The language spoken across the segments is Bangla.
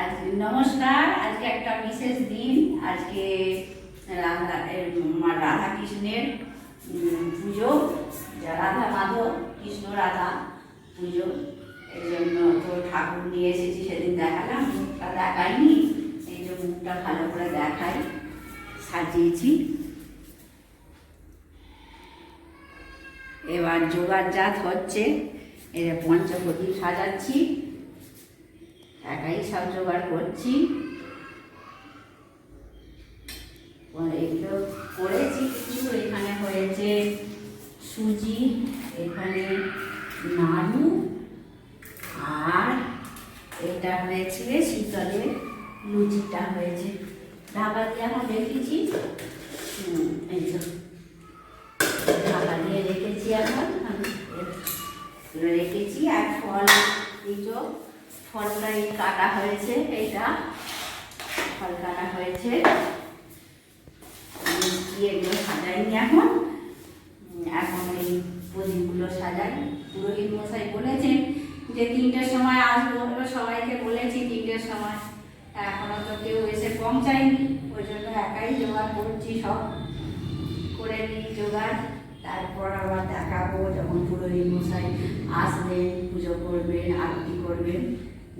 আজ নমস্কার, আজকে একটা বিশেষ দিন। আজকে রাধা এর রাধা কৃষ্ণের পুজো। রাধা মাধব, কৃষ্ণ রাধা পুজো। এই জন্য তো ঠাকুর নিয়ে এসেছি, সেদিন দেখালাম। মুখটা দেখাইনি, এই যে মুখটা ভালো করে দেখাই, সাজিয়েছি। এবার জোগাড় জাত হচ্ছে এই পঞ্চপতি সাজাচ্ছি। একাই সব জোগাড় করছি। এগুলো করেছি, কিছু এখানে হয়েছে সুজি, এখানে নাড়ু আর এটা হয়েছে শীতলে লুচিটা হয়েছে। ঢাকা দিয়ে এখন রেখেছি। এই যে ঢাকা দিয়ে রেখেছি এখন। রেখেছি আর ফল, এই যে ফলটা এই কাটা হয়েছে এইটা ফল কাটা হয়েছে। মিষ্টি এগুলো সাজাইনি এখন। এখন এই প্রদীপগুলো সাজাই। পুরোহিত মশাই বলেছেন যে তিনটের সময় আসব, এবার সবাইকে বলেছি তিনটের সময়। এখনও তো কেউ এসে পৌঁছায়নি, ওই জন্য একাই জোগাড় করছি সব। করে নিই জোগাড়, তারপর আবার দেখাবো যখন পুরোহিত মশাই আসবেন, পুজো করবেন, আরতি করবেন।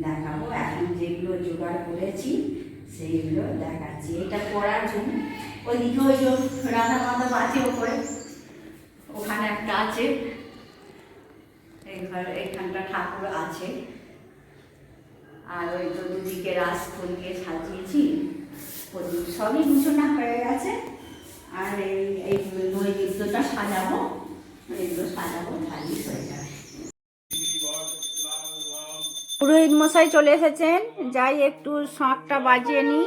দেখাবো। এখন যেগুলো জোগাড় করেছি, সেইগুলো দেখাচ্ছি। এটা পড়ার জন্য ওইদিকে ওই যে রাধা মাধব আছে ওপরে, ওখানে একটা আছে। এই ঘর এইখানটা ঠাকুর আছে। আর ওই তো দুদিকে রাজফুল দিয়ে সাজিয়েছি। প্রদীপ সবই গুছানো হয়ে গেছে। আর এই এই নৈবেদ্যটা সাজাবো। এগুলো সাজাবো ভালোই হয়ে যাবে পুরোহিত মশাই চলে এসেছেন। যাই একটু শাঁখটা বাজিয়ে নিই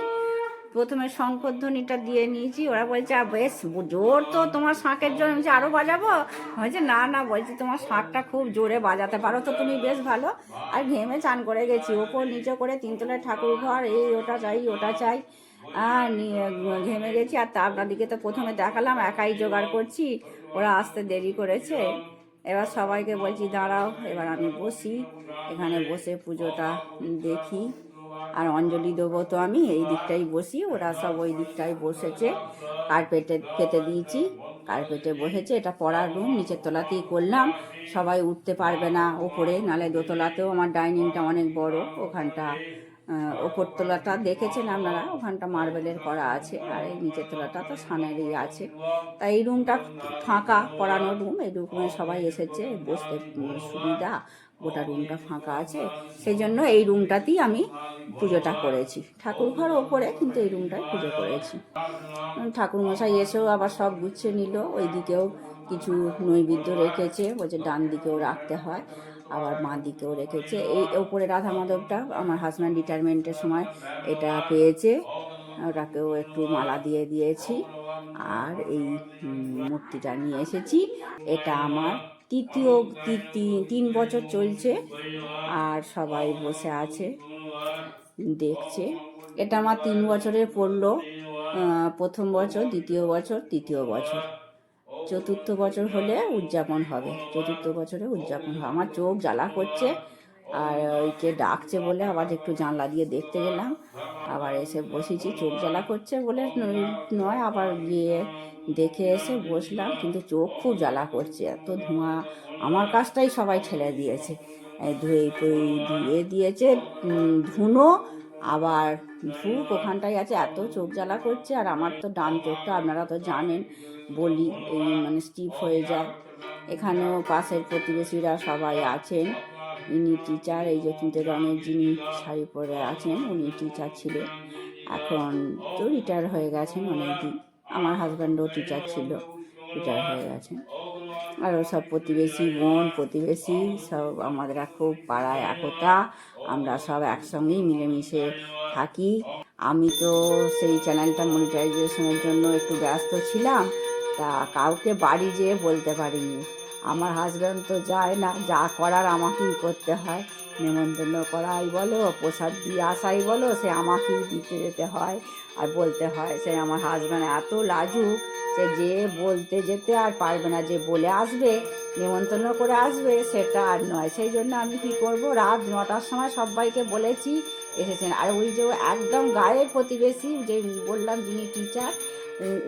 প্রথমে শঙ্করধ্বনিটা দিয়ে নিয়েছি। ওরা বলছে "আ, বেশ জোর তো তোমার শাঁখের জন্য বলছে আরও বাজাবো? বলছে না না বলছি তোমার শাঁখটা খুব জোরে বাজাতে পারো তো তুমি বেশ ভালো। আর ঘেমে চান করে গেছি। ওপর নিচে করে তিনতলায় ঠাকুর ঘর এই ওটা চাই ওটা চাই। আর নিয়ে ঘেমে গেছি। আর তা আপনাদেরকে তো প্রথমে দেখালাম একাই জোগাড় করছি। ওরা আসতে দেরি করেছে। এবার সবাইকে বলছি, দাঁড়াও, এবার আমি বসি। এখানে বসে পুজোটা দেখি। আর অঞ্জলি দেবো তো আমি, এই দিকটাই বসি। ওরা সব ওই দিকটাই বসেছে। কার্পেটে পেতে দিয়েছি, কার্পেটে বসেছে। এটা পড়ার রুম, নিচের তলাতেই করলাম। সবাই উঠতে পারবে না ওপরে, নালে দোতলাতেও আমার ডাইনিংটা অনেক বড়, ওখানটা আহ, ওপর তলাটা দেখেছেন আপনারা? ওখানটা মার্বেলের করা আছে আর এই নিচের তলাটা তো সানেরই আছে। তাই এই রুমটা ফাঁকা পড়ানোর রুম এই রুমে সবাই এসেছে বসতে সুবিধা গোটা রুমটা ফাঁকা আছে। সেই জন্য এই রুমটাতেই আমি পুজোটা করেছি। ঠাকুর ঘর ওপরে কিন্তু এই রুমটায় পুজো করেছি। ঠাকুর মশাই এসেও আবার সব গুছিয়ে নিল ওই দিকেও কিছু নৈবেদ্য রেখেছে বলছে ডান দিকেও রাখতে হয়। আবার মা দিকেও রেখেছে। এই ওপরে রাধা মাধবটা আমার হাজব্যান্ড রিটায়ারমেন্টের সময় এটা পেয়েছে। ওটাকেও একটু মালা দিয়ে দিয়েছি। আর এই মূর্তিটা নিয়ে এসেছি। এটা আমার তৃতীয় তিন বছর চলছে। আর সবাই বসে আছে, দেখছে। এটা আমার তিন বছরে পড়ল। প্রথম বছর, দ্বিতীয় বছর, তৃতীয় বছর। চতুর্থ বছর হলে উদযাপন হবে। চতুর্থ বছরে উদযাপন হবে। আমার চোখ জ্বালা করছে আর ওইকে ডাকছে বলে আবার একটু জানলা দিয়ে দেখতে গেলাম। আবার এসে বসেছি, চোখ জ্বালা করছে বলে নয়, আবার গিয়ে দেখে এসে বসলাম। কিন্তু চোখ খুব জ্বালা করছে, এত ধোঁয়া। আমার কাজটাই সবাই ঠেলে দিয়েছে। ধুয়ে টুয়ে ধুয়ে দিয়েছে ধুনো, আবার ধূপ ওখানটায় আছে, এত চোখ জ্বালা করছে। আর আমার তো ডান চোখটা আপনারা তো জানেন বলি, এই মানে স্টিপ হয়ে যায়। এখানেও পাশের প্রতিবেশীরা সবাই আছেন। ইনি টিচার এই যে তিনটে রঙের যিনি শাড়ি পরে আছেন, উনি টিচার ছিলেন। এখন তো রিটায়ার হয়ে গেছেন অনেকদিন। আমার হাজব্যান্ডও টিচার ছিল রিটায়ার হয়ে গেছেন। আরও সব প্রতিবেশী বোন, প্রতিবেশী, সব আমাদের খুব পাড়ায় একতা। আমরা সব একসঙ্গেই মিলেমিশে থাকি। আমি তো সেই চ্যানেলটা মনিটাইজেশনের জন্য একটু ব্যস্ত ছিলাম। তা কাউকে বাড়ি যেয়ে বলতে পারিনি। আমার হাজব্যান্ড তো যায় না, যা করার আমাকেই করতে হয়। নেমন্তন্ন করাই বলো, প্রসাদ দিয়ে আসাই বলো, সে আমাকেই দিতে যেতে হয় আর বলতে হয়। সে আমার হাজব্যান্ড এত লাজুক, সে যে বলতে যেতে আর পারবে না, যে বলে আসবে, নেমন্তন্ন করে আসবে, সেটা আর নয়। সেই জন্য আমি কি করব? রাত নটার সময় সবাইকে বলেছি, এসেছেন। আর ওই যে একদম গায়ের প্রতিবেশী, যে বললাম যিনি টিচার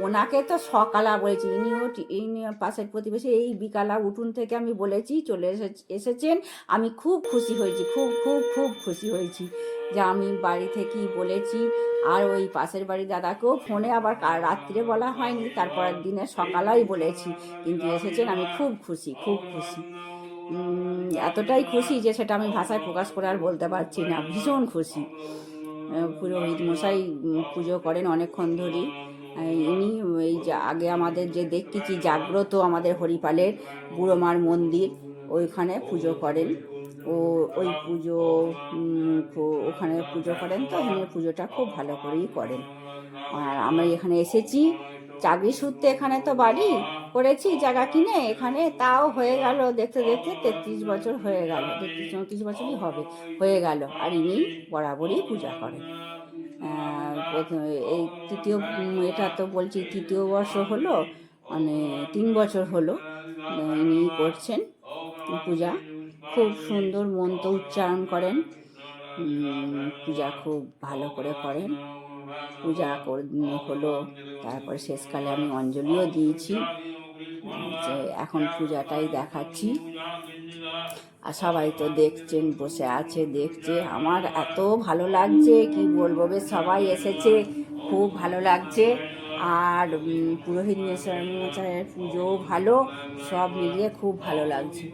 ওনাকে তো সকালা বলেছি। ইনিও টি- ইনি পাশের প্রতিবেশী, এই বিকালা উঠুন থেকে আমি বলেছি, চলে এসে- এসেছেন। আমি খুব খুশি হয়েছি, খুব খুব খুব খুশি হয়েছি যে আমি বাড়ি থেকেই বলেছি। আর ওই পাশের বাড়ি দাদাকেও ফোনে আবার রাত্রে বলা হয়নি তারপরের দিনে সকালেই বলেছি। কিন্তু এসেছেন, আমি খুব খুশি খুব খুশি। এতটাই খুশি যে সেটা আমি ভাষায় প্রকাশ করে আর বলতে পারছি না। ভীষণ খুশি। পুরোহিত মশাই পুজো করেন অনেকক্ষণ ধরেই। ইনি এই আগে আমাদের যে দেখতেছি জাগ্রত আমাদের হরিপালের বুড়োমার মন্দির, ওইখানে পুজো করেন। ও, ওই পুজো ওখানে পুজো করেন তো এখানে পুজোটা খুব ভালো করেই করেন। আর আমরা এখানে এসেছি, চাকরি সূত্রে এখানে তো বাড়ি করেছি, জায়গা কিনে এখানে, তাও হয়ে গেল দেখতে দেখতে তেত্রিশ বছর হয়ে গেল, তেত্রিশ, চৌত্রিশ বছরই হবে, হয়ে গেল। আর ইনি বরাবরই পূজা করেন। এই তৃতীয় এটা তো বলছি তৃতীয় বর্ষ হলো মানে তিন বছর হলো ইনি করছেন পূজা। খুব সুন্দর মন্ত্র উচ্চারণ করেন। পূজা খুব ভালো করে করেন। পূজা হলো তারপর শেষকালে আমি অঞ্জলিও দিয়েছি। যে এখন পূজাটাই দেখাচ্ছি। আর সবাই তো দেখছেন বসে আছে দেখছে। আমার এত ভালো লাগছে কি বলব বেশ সবাই এসেছে খুব ভালো লাগছে। আর পুরোহিত মশাই মশাইয়ের পুজোও ভালো সব মিলিয়ে খুব ভালো লাগছে।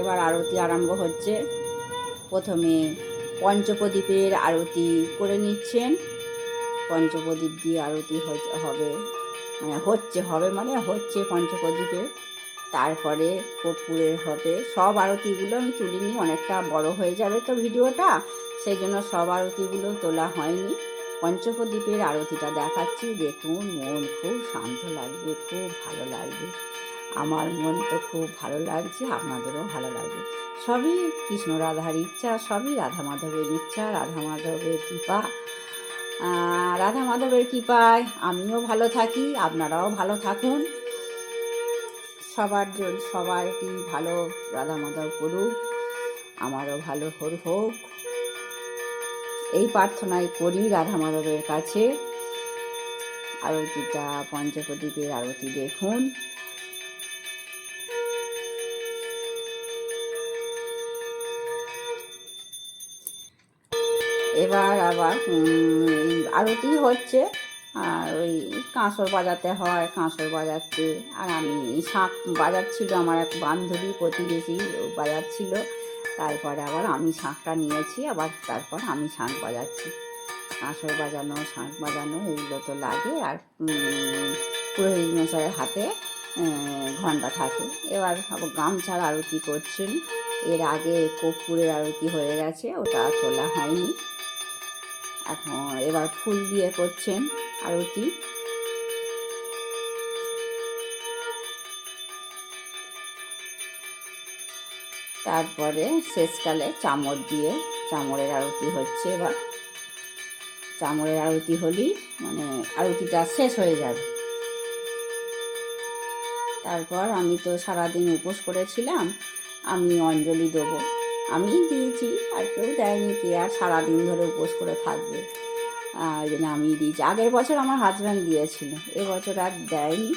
এবার আরতি আরম্ভ হচ্ছে। প্রথমে পঞ্চপ্রদীপের আরতি করে নিচ্ছেন। পঞ্চপ্রদীপ দিয়ে আরতি হবে। মানে হচ্ছে, হবে মানে হচ্ছে পঞ্চপ্রদীপে তারপরে কর্পূরের হবে। সব আরতিগুলো আমি তুলিনি অনেকটা বড় হয়ে যাবে তো ভিডিওটা। সেই জন্য সব আরতিগুলো তোলা হয়নি। পঞ্চপ্রদীপের আরতিটা দেখাচ্ছি। দেখুন, মন খুব শান্ত লাগবে, খুব ভালো লাগবে। আমার মন তো খুব ভালো লাগছে, আপনাদেরও ভালো লাগবে। সবই কৃষ্ণ রাধার ইচ্ছা, সবই রাধা মাধবের ইচ্ছা, রাধা মাধবের কৃপা। রাধা মাধবের কৃপায় আমিও ভালো থাকি, আপনারাও ভালো থাকুন। সবার জন্য সবাইকে ভালো রাধা মাধব করুক আমারও ভালো হর হোক। এই প্রার্থনাই করি রাধা মাধবের কাছে। আরতিটা পঞ্চপ্রদীপের আরতি দেখুন। এবার আবার আরতি হচ্ছে, আর ওই কাঁসর বাজাতে হয়, কাঁসর বাজাচ্ছে। আর আমি শাঁখ বাজাচ্ছিল, আমার এক বান্ধবী প্রতিবেশী বাজাচ্ছিল। তারপরে আবার আমি শাঁখটা নিয়েছি, আবার তারপর আমি শাঁখ বাজাচ্ছি। কাঁসর বাজানো শাঁখ বাজানো এগুলো তো লাগে। আর পুরোহিত মশাইয়ের হাতে ঘণ্টা থাকে। এবার গামছার আরতি করছেন। এর আগে কর্পূরের আরতি হয়ে গেছে, ওটা তোলা হয়নি। এখন এবার ফুল দিয়ে করছেন আরতি। তারপরে শেষকালে চামড় দিয়ে চামড়ের আরতি হচ্ছে এবার। চামড়ের আরতি হলেই মানে আরতিটা শেষ হয়ে যাবে। তারপর আমি তো সারাদিন উপোস করেছিলাম আমি অঞ্জলি দেবো। আমি দিয়েছি, আর কেউ দেয়নি কে, আর সারাদিন ধরে উপোস করে থাকবে। ওই জন্য আমি দিয়েছি। আগের বছর আমার হাজব্যান্ড দিয়েছিল এবছর আর দেয়নি।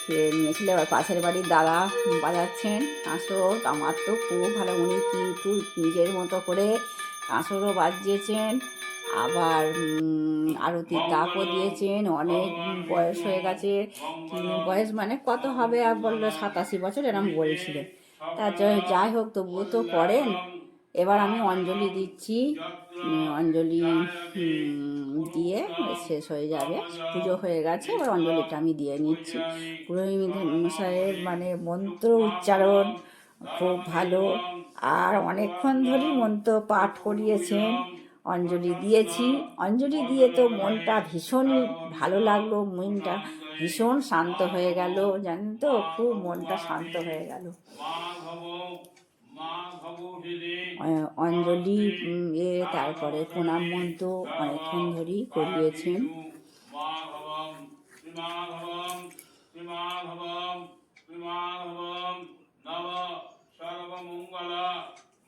খেয়ে নিয়েছিল, এবার পাশের বাড়ির দাদা বাজাচ্ছেন। কাঁসর আমার তো খুব ভালো, উনি কিন্তু নিজের মতো করে কাঁসরও বাজিয়েছেন, আবার আরতির তাপও দিয়েছেন, অনেক বয়স হয়ে গেছে। বয়স মানে কত হবে আর বলল সাতাশি বছর, এরম বলছিল তা যাই হোক তবুও তো করেন। এবার আমি অঞ্জলি দিচ্ছি। অঞ্জলি দিয়ে শেষ হয়ে যাবে। পুজো হয়ে গেছে, এবার অঞ্জলিটা আমি দিয়ে নিচ্ছি। পুরোহিত মশাইয়ের মানে মন্ত্র উচ্চারণ খুব ভালো। আর অনেকক্ষণ ধরেই মন্ত্র পাঠ করিয়েছেন। অঞ্জলি দিয়েছি। অঞ্জলি দিয়ে তো মনটা ভীষণই ভালো লাগল, মনটা ভীষণ শান্ত হয়ে গেল, জানেন তো? খুব মনটা শান্ত হয়ে গেল। অঞ্জলি এ, তারপরে প্রণাম মন্ত্র অনেকক্ষণ ধরেই করিয়েছেন।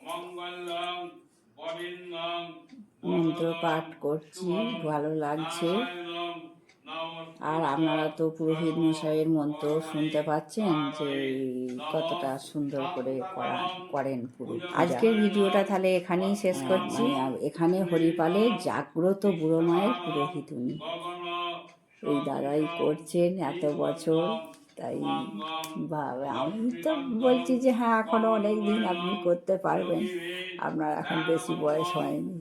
মঙ্গলং মন্ত্র পাঠ করছি ভালো লাগছে। আর আপনারা তো পুরোহিত মশাইয়ের মন্ত্র শুনতে পাচ্ছেন যে কতটা সুন্দর করে করা করেন পুরো। আজকের ভিডিওটা তাহলে এখানেই শেষ করছি। এখানে হরিপালে জাগ্রত বুড়ো মায়ের পুরোহিত উনি। এই দাদাই করছেন এত বছর তাই বাবা আমি তো বলছি যে হ্যাঁ এখনও অনেক দিন আপনি করতে পারবেন। আপনার এখন বেশি বয়স হয়নি।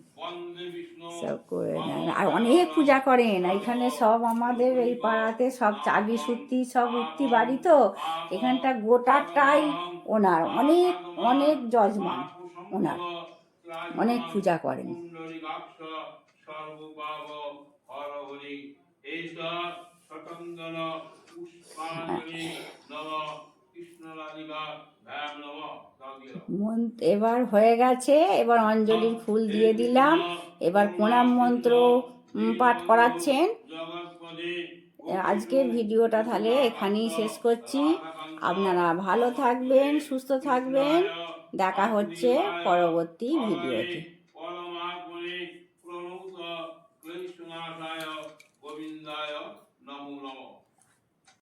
সব করে নেন আর অনেক পূজা করেন। এখানে সব আমাদের এই পাড়াতে সব চাবি সুত্তি সব উত্তি বাড়ি তো। এখানটা গোটাটাই ওনার। অনেক অনেক যজমান ওনার। অনেক পূজা করেন। মন এবার হয়ে গেছে এবার অঞ্জলির ফুল দিয়ে দিলাম। এবার প্রণাম মন্ত্র পাঠ করাচ্ছেন। আজকের ভিডিওটা তাহলে এখানেই শেষ করছি। আপনারা ভালো থাকবেন সুস্থ থাকবেন। দেখা হচ্ছে পরবর্তী ভিডিওতে।